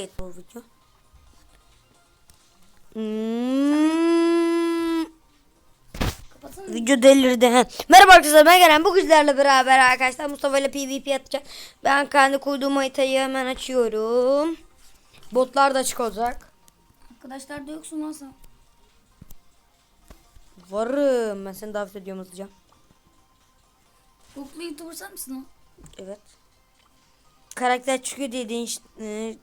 Evet bu video. Hmm, video delirdi. he. Merhaba arkadaşlar ben Gelen. Bu güzlerle beraber arkadaşlar Mustafa ile PvP atacağız. Ben kendi kurduğum haritayı hemen açıyorum. Botlar da açık olacak. Arkadaşlar da yoksun sen. Varım. Ben seni davet ediyorum hızlıca. Mutlu YouTuber sen misin o? Evet. Karakter çıkıyor e,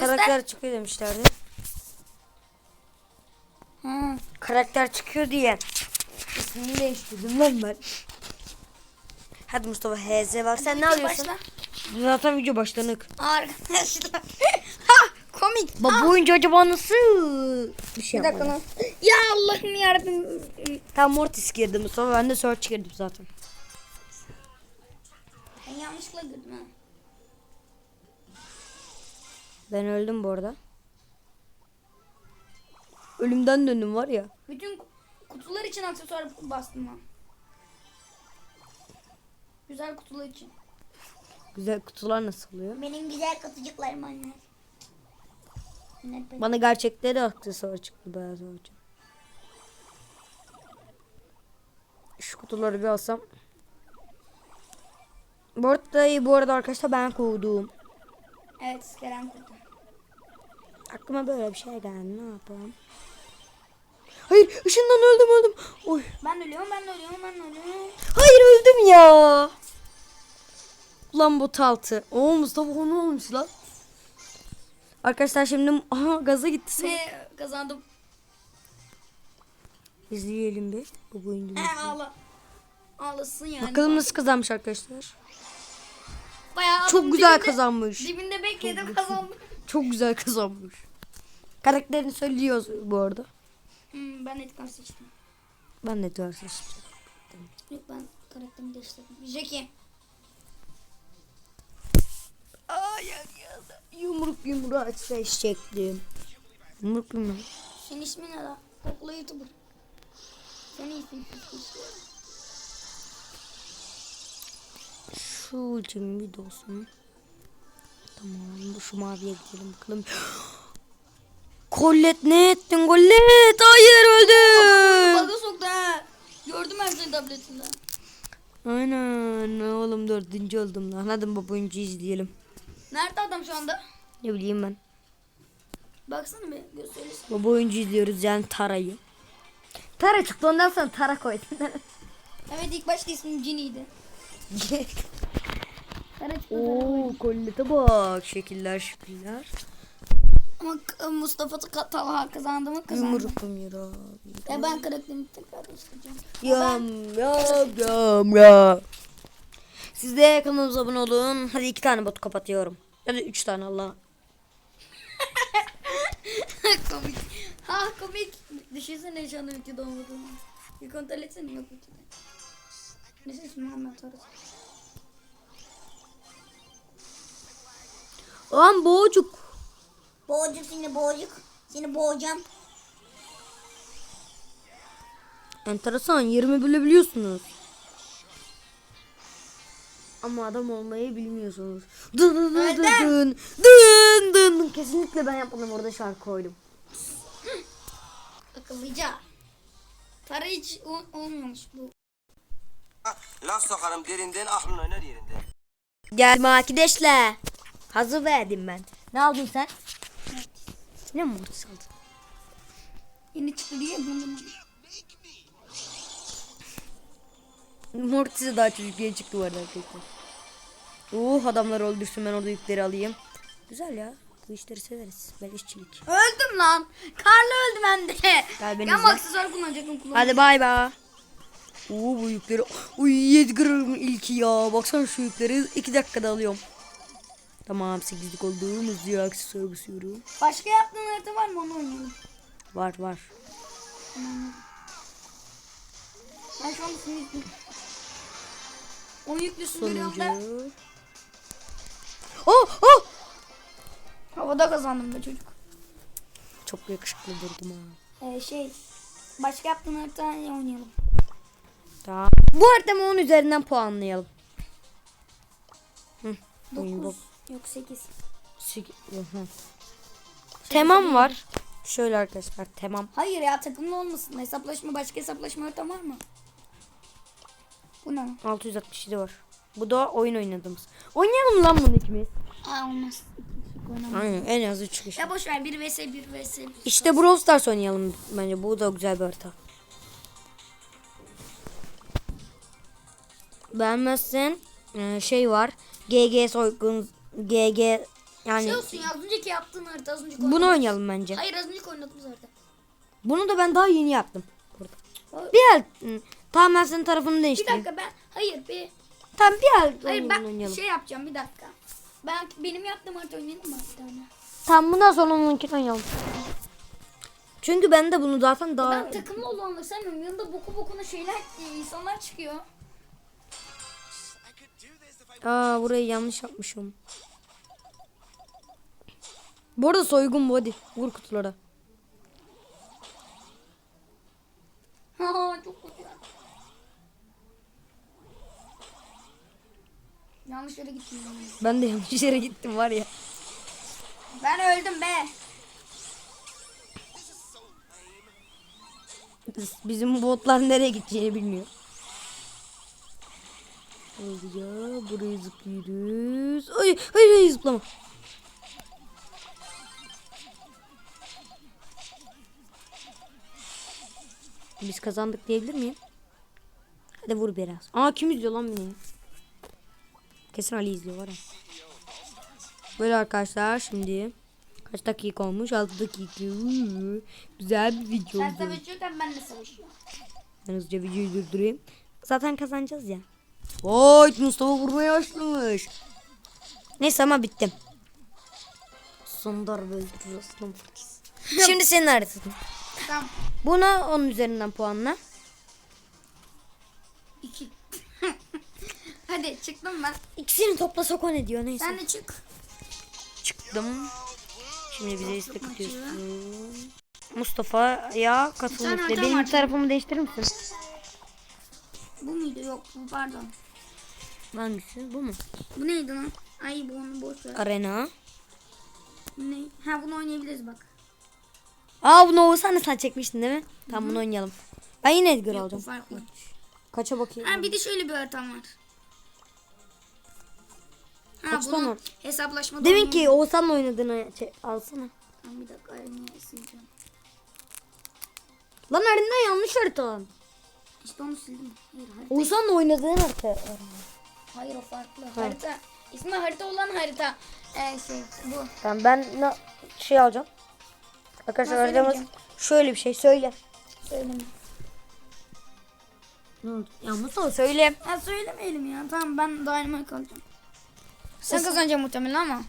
Göster. karakter çıkıyor demişlerdi. Ha. Karakter çıkıyor diye. İsmini değiştirdim lan ben. Hadi Mustafa HZ var. Sen ne alıyorsun? Başla. Zaten video başlanık. Arkadaşlar. ha komik. Bak bu oyuncu acaba nasıl bir şey Bir dakika lan. Ya Allah'ım yarabbim. Tam Mortis girdi Mustafa. Ben de Search girdim zaten. Ben yanlışlıkla girdim ha. Ben öldüm bu arada. Ölümden döndüm var ya. Bütün kutular için aksesuar bastım ha. Güzel kutular için. Güzel kutular nasıl oluyor? Benim güzel kutucuklarım anne. Bana gerçekleri aksesuar çıktı beyaz olacak. Şu kutuları bir alsam. Bu arada, bu arada arkadaşlar ben kovdum. Evet Kerem kurdu. Aklıma böyle bir şey geldi. Ne yapalım? Hayır ışından öldüm öldüm. Oy. Ben ölüyorum ben ölüyorum ben ölüyorum. Hayır öldüm ya. Ulan bot altı. Oo Mustafa o ne olmuş lan? Arkadaşlar şimdi aha gaza gitti. Ve kazandım. İzleyelim bir. Bu oyuncu. He ağla. Ağlasın yani. Bakalım nasıl kazanmış arkadaşlar. Bayağı Çok güzel dibinde- kazanmış. Dibinde bekledim kazandım. Çok güzel kazanmış. Karakterini söylüyoruz bu arada. Hmm, ben Edgar seçtim. Ben de dört seçtim. Yok ben karakterimi değiştirdim. Jackie. Ay Yumruk yumruğa seçecektim. Yumruk yumruğu. Senin ismin ne lan? Kokla YouTuber. Senin ismin Şu ultimin bir. Tamam şu maviye gidelim bakalım. Kollet ne ettin Kollet? Hayır öldüm. Baga soktu ha. Gördüm ben senin tabletinde. Aynen oğlum dördüncü oldum lan. Hadi baba oyuncu izleyelim. Nerede adam şu anda? Ne bileyim ben. Baksana bir gösterirsin. Baba oyuncu izliyoruz yani Tara'yı. Tara çıktı ondan sonra Tara koydum. Evet ilk başta ismim Ginny'ydi. Kara çıktı. Oo kollete bak şekiller şekiller. Ama K- Mustafa Talha kazandı mı kazandı. Yumruk yumruğa. Ya ben karakterimi tekrar değiştireceğim. Yam yam yam ya. Siz de kanalımıza abone olun. Hadi iki tane bot kapatıyorum. Ya da üç tane Allah. komik. Ha komik. Düşünsene şu anda ülkede olmadığını. Bir kontrol etsene yok ülkede. Neyse Muhammed Arası. Lan boğucuk. Boğacık seni boğacık. Seni boğacağım. Enteresan 20 bile biliyorsunuz. Ama adam olmayı bilmiyorsunuz. Dın dın dın dın dın dın dın dın. Kesinlikle ben yapmadım orada şarkı koydum. Akıllıca. Para hiç ol- olmamış bu. Laf sokarım derinden aklın oynar yerinde. Gel arkadaşlar. Hazır verdim ben. Ne aldın sen? Ne mortis aldın? Yeni çıktı diye bunu. Mortis'e daha çocuk diye çıktı bu arada arkadaşlar. Uh adamlar öldürsün ben orada yükleri alayım. Güzel ya. Bu işleri severiz. Beleşçilik. Öldüm lan. Karlı öldüm ben de. Gel beni Ya izle. aksesuar kullanacaktım kullan. Hadi bay bay. Oo bu yükleri. Uy Edgar'ın ilki ya. Baksana şu yükleri 2 dakikada alıyorum. Tamam 8'lik olduğumuz diye aksesuar basıyorum. Başka yaptığın harita var mı onu oynayalım. Var var. Ben şu anda seni izliyorum. Onu yüklüsün görüyorum da. Sonuncu. Oh oh. Havada kazandım be çocuk. Çok yakışıklı durdum ha. Ee, şey. Başka yaptığın harita oynayalım. Tamam. Bu haritamı 10 üzerinden puanlayalım. Hı. oyun 9. Yok 8. Sik- Hı. temam var. Şöyle arkadaşlar temam. Hayır ya takımlı olmasın. Hesaplaşma başka hesaplaşma ortam var mı? Bu ne? 667 var. Bu da oyun oynadığımız. Oynayalım lan bunu ikimiz. Aa olmaz. Oynamam. Aynen en az 3 kişi. Ya boş ver 1 vs 1 vs. İşte Brawl Stars oynayalım bence. Bu da güzel bir harita. Beğenmezsen e, şey var. GG soygun GG yani Şey olsun ya az önceki yaptığın harita az önceki bunu oynayalım bence. Hayır az önceki oynadığımız harita. Bunu da ben daha yeni yaptım. Burada. Bir el tamam ben senin tarafını Bir değiştireyim. dakika ben hayır bir Tamam bir el hayır ben oynayalım. şey yapacağım bir dakika. Ben benim yaptığım harita oynayalım mı bir tane? Tamam bundan sonra onunkini oynayalım. Çünkü ben de bunu zaten daha Ben takımlı olanları sevmiyorum. Yanında boku bokuna şeyler e, insanlar çıkıyor. Aa burayı yanlış yapmışım. Bu arada soygun body. Vur kutulara. Çok kötü. Yanlış yere gittim. ben. Ben de yanlış yere gittim var ya. Ben öldüm be. Bizim botlar nereye gideceğini bilmiyor. Hadi ya burayı zıplıyoruz. Ay hayır hayır zıplama. Biz kazandık diyebilir miyim? Hadi vur biraz. Aa kim izliyor lan beni? Kesin Ali izliyor var ya. Böyle arkadaşlar şimdi kaç dakika olmuş? 6 dakika. Uuu, Güzel bir video Sen oldu. savaşıyorken ben de savaşıyorum. Ben hızlıca videoyu durdurayım. Zaten kazanacağız ya. Vay Mustafa vurmaya başlamış. Neyse ama bittim. Sondar aslan fakis. Şimdi senin haritan. Tamam. Buna 10 üzerinden puanla. İki. Hadi çıktım ben. İkisini toplasak o ne diyor neyse. Sen de çık. Çıktım. Şimdi bize istek atıyorsun. Mustafa ya Bir katıl tane iste. haritam Benim tarafımı değiştirir misin? Yok bu pardon. Hangisi? Bu mu? Bu neydi lan? Ay bu onu boş ver. Arena. Bu ne? Ha bunu oynayabiliriz bak. Aa bunu Oğuzhan da sen çekmiştin değil mi? Tamam bunu oynayalım. Ben yine Edgar Yok alacağım. farklı. Kaça bakayım? Ha bir de şöyle bir haritam var. Ha Kaçtan bunu var? hesaplaşmada Demin ki Oğuzhan'la oynadığını çek, alsana. Tamam, bir dakika sileceğim. Lan harita yanlış harita. İşte onu sildim. Hayır harita. Oğuzhan'la oynadığın harita. Hayır o farklı. Harita. İsmi harita olan harita. Ee, şey bu. Tamam ben ne şey alacağım. Arkadaşlar haritamız şöyle bir şey söyle. Söyleme. Ne oldu? Ya Mustafa söyle. Ha söylemeyelim ya. Tamam ben Dynamite alacağım. Sen kazanacaksın muhtemelen ama.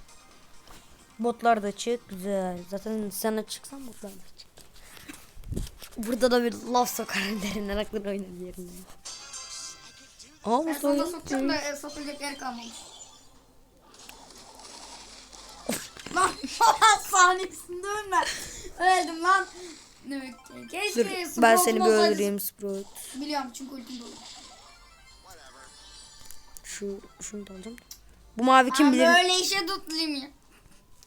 Botlar da çık güzel. Zaten sana çıksan botlar da çık. Burada da bir laf sokarım derinden aklını oynar yerine. Aa sana Mustafa. sokacağım da e, sokacak yer kalmamış. lan saniyesinde ölme. Öldüm lan. Demek ki. Dur, Keşke ben seni bir öldüreyim Sprout. Biliyorum çünkü ultim dolu. Şu şunu da alacağım. Bu mavi kim Ben bilir? böyle işe tutlayayım ya.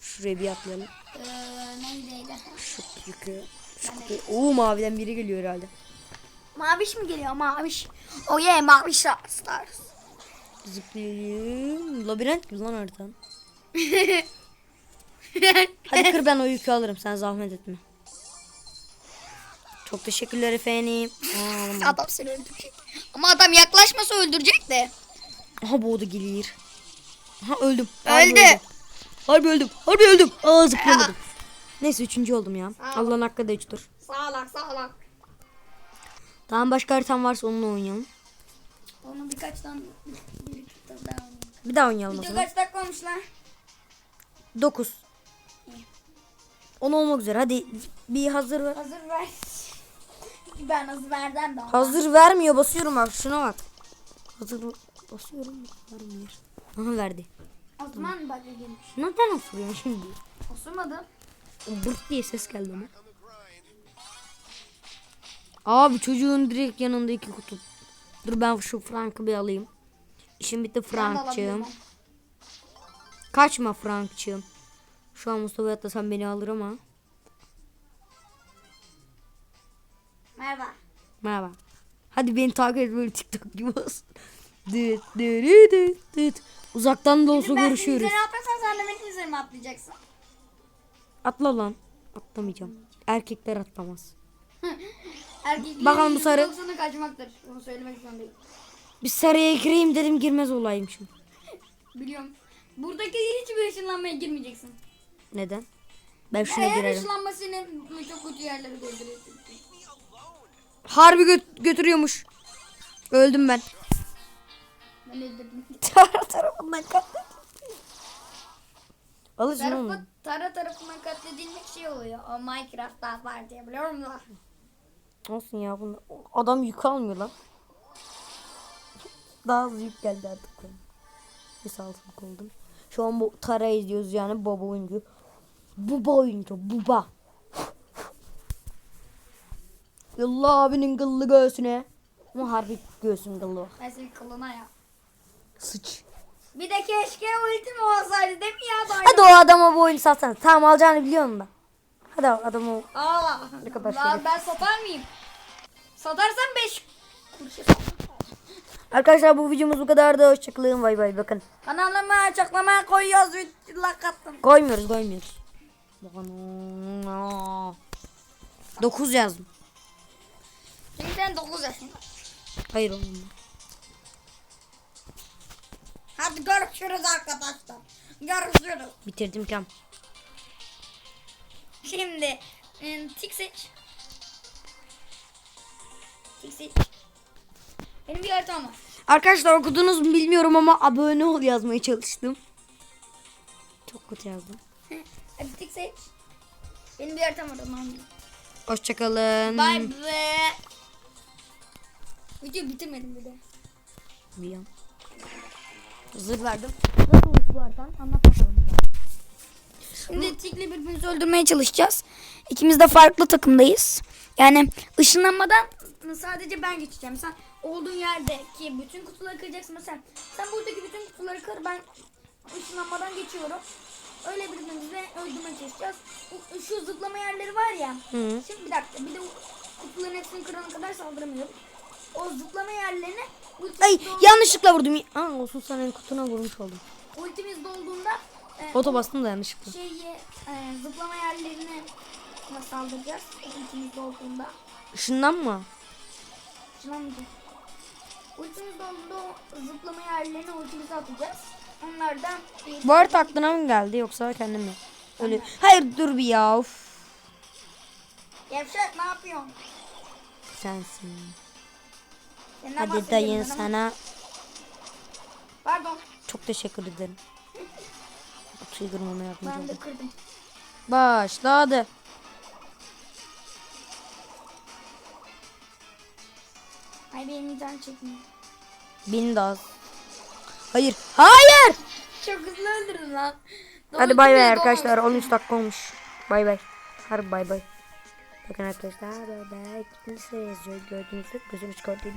Şuraya bir atlayalım. Ee, neydeydi? Şu yukarı. Kutuyu. Oo maviden biri geliyor herhalde. Maviş mi geliyor maviş? Oh yeah maviş stars. Zıplayayım. Labirent gibi lan haritan. Hadi kır ben o yükü alırım. Sen zahmet etme. Çok teşekkürler efendim. Aa, adam seni öldürecek. Ama adam yaklaşmasa öldürecek de. Aha boğdu gelir. Aha öldüm. Harbi Öldü. öldüm. Harbi öldüm. Harbi öldüm. Aa zıplayamadım. Neyse üçüncü oldum ya. Allah'ın hakkı da üçtür. Sağlak sağlak. Tamam başka haritam varsa onunla oynayalım. Onu birkaçtan birlikte daha oynayalım. Bir daha oynayalım Video kaç dakika olmuş lan? 9. 10 olmak üzere. Hadi bir hazır ver. Hazır ver. Ben hazır verden de. Hazır vermiyor. Basıyorum bak. Şuna bak. Hazır basıyorum. Vermiyor. Aha verdi. Osman bak gelmiş. Neden osuruyorsun şimdi? Osurmadı. Bırt diye ses geldi ama. Abi çocuğun direkt yanında iki kutu. Dur ben şu Frank'ı bir alayım. İşim bitti Frank'cığım. Kaçma Frank'cığım. Şu an Mustafa'ya atlasan beni alır ama. Merhaba. Merhaba. Hadi beni takip et böyle TikTok gibi olsun. Düt. Uzaktan da olsa ben görüşüyoruz. Ben seni atlasam sen de benim üzerime atlayacaksın. Atla lan. Atlamayacağım. Erkekler atlamaz. Erkeklerin Bakalım bu sarı- %90'ı kaçmaktır. Bunu söylemek zorundayım. Bir saraya gireyim dedim girmez olaymışım. Biliyorum. Buradaki hiçbir ışınlanmaya girmeyeceksin. Neden? Ben şuna Eğer girerim. ışınlanma seni çok kötü yerlere götürür. Harbi gö- götürüyormuş. Öldüm ben. Ben öldürdüm. Tara tarafından katledildi. Alırsın Tarafı, oğlum. tara tarafından katledilmek şey oluyor. O Minecraft'ta var diye biliyor musun? Olsun ya bunu. Adam yük almıyor lan. Daha az yük geldi artık. Bir salatalık oldum. Şu an bu Tara izliyoruz yani baba oyuncu. Buba oyuncu. Buba. Yallah abinin kıllı göğsüne. Ama harbi göğsün kıllı bak. Ben senin kılına ya. Sıç. Bir de keşke ultim olsaydı değil mi ya? Daha Hadi o adama bu oyunu satsana. Tamam alacağını biliyorum da. Hadi o adamı Ağla. Ne kadar Lan ben satar mıyım? Satarsam 5 kuruşa satarım. Arkadaşlar bu videomuz bu kadardı. Hoşçakalın. Bay bay. Bakın. Kanalıma açıklamaya koyuyoruz. Like attım. Koymuyoruz koymuyoruz. Bakın. 9 yazdım. Şimdi sen 9 yaşında. Hayır oğlum. Hadi görüşürüz arkadaşlar. Görüşürüz. Bitirdim kam. Şimdi tik seç. Tik seç. Benim bir haritam var. Arkadaşlar okudunuz mu bilmiyorum ama abone ol yazmaya çalıştım. Çok kötü yazdım. Hadi tik seç. Benim bir haritam var tamam? Hoşçakalın. Bye bye. Video bitirmedim bir de. Zır verdim. Nasılmış bu haritan? Anlat bakalım. Şimdi Tik'le birbirimizi öldürmeye çalışacağız. İkimiz de farklı takımdayız. Yani ışınlanmadan sadece ben geçeceğim. Sen olduğun yerdeki bütün kutuları kıracaksın. Mesela sen buradaki bütün kutuları kır ben ışınlanmadan geçiyorum. Öyle birbirimizi öldürmeye çalışacağız. Şu zıplama yerleri var ya. Hı. Şimdi bir dakika bir de kutuların hepsini kırana kadar saldıramıyorum. O zıplama yerlerine Ay yanlışlıkla vurdum. Aa olsun senin kutuna vurmuş oldum. ultimiz dolduğunda e, Oto bastım da yanlışlıkla. şeyi e, zıplama yerlerine nasıl saldıracağız? Ultimiz dolduğunda. Şundan mı? Çılamayacağız. Ultimiz dolduğunda o zıplama yerlerine ultimizi atacağız. Onlardan bir... Bu arada aklına mı geldi yoksa kendim mi? Öyle. Hayır dur bir ya. Of. Gevşek ne yapıyorsun? Sensin. Senden Hadi bahsediyorum dayın ben ama- sana Pardon çok teşekkür ederim. Çıldırmama yardımcı ben de kırdım. Başladı. Ay benim can çekmiyor. Bin daha. Hayır. Hayır. Çok hızlı öldürdün lan. Hadi bay bay gibi arkadaşlar. doğru. 13 dakika olmuş. Bay bay. Harbi bay bay. Bakın arkadaşlar bay bay. Kimse yazıyor. Gördüğünüzde gözünüz gördüğünde